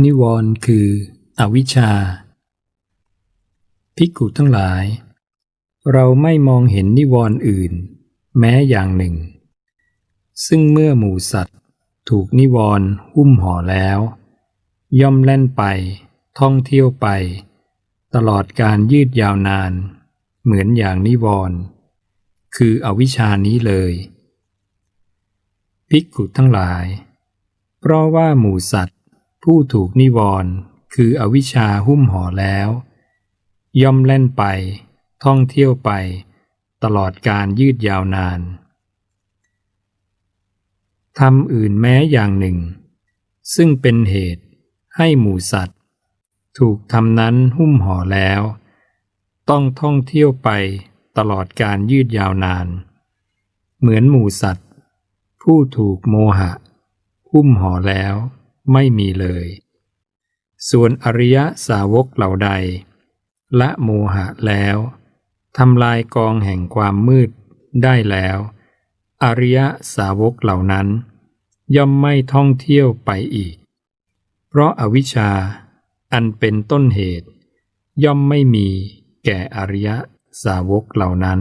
นิวรณ์คืออวิชชา ภิกขุทั้งหลาย เราไม่มองเห็นนิวรณ์อื่น แม้อย่างหนึ่ง ซึ่งเมื่อหมูสัตว์ ถูกนิวรณ์หุ้มห่อแล้ว ย่อมแล่นไป ท่องเที่ยวไป ตลอดการยืดยาวนาน เหมือนอย่างนิวรณ์คืออวิชชานี้เลย ภิกขุทั้งหลาย เพราะว่าหมูสัตว์ ผู้ถูกนิวรณ์คืออวิชชาหุ้มห่อแล้ว ย่อมเล่นไป ท่องเที่ยวไป ตลอดการยืดยาวนานทำอื่นแม้อย่างหนึ่ง ซึ่งเป็นเหตุให้หมูสัตว์ ถูกทำนั้นหุ้มห่อแล้ว ต้องท่องเที่ยวไปตลอดการยืดยาวนาน เหมือนหมูสัตว์ ผู้ถูกโมหะ หุ้มห่อแล้ว ไม่มีเลย ส่วนอริยสาวกเหล่าใด ละโมหะแล้วทำลายกองแห่งความมืดได้แล้ว อริยสาวกเหล่านั้น ย่อมไม่ท่องเที่ยวไปอีก เพราะอาวิชชาอันเป็นต้นเหตุ ย่อมไม่มีแก่อริยสาวกเหล่านั้น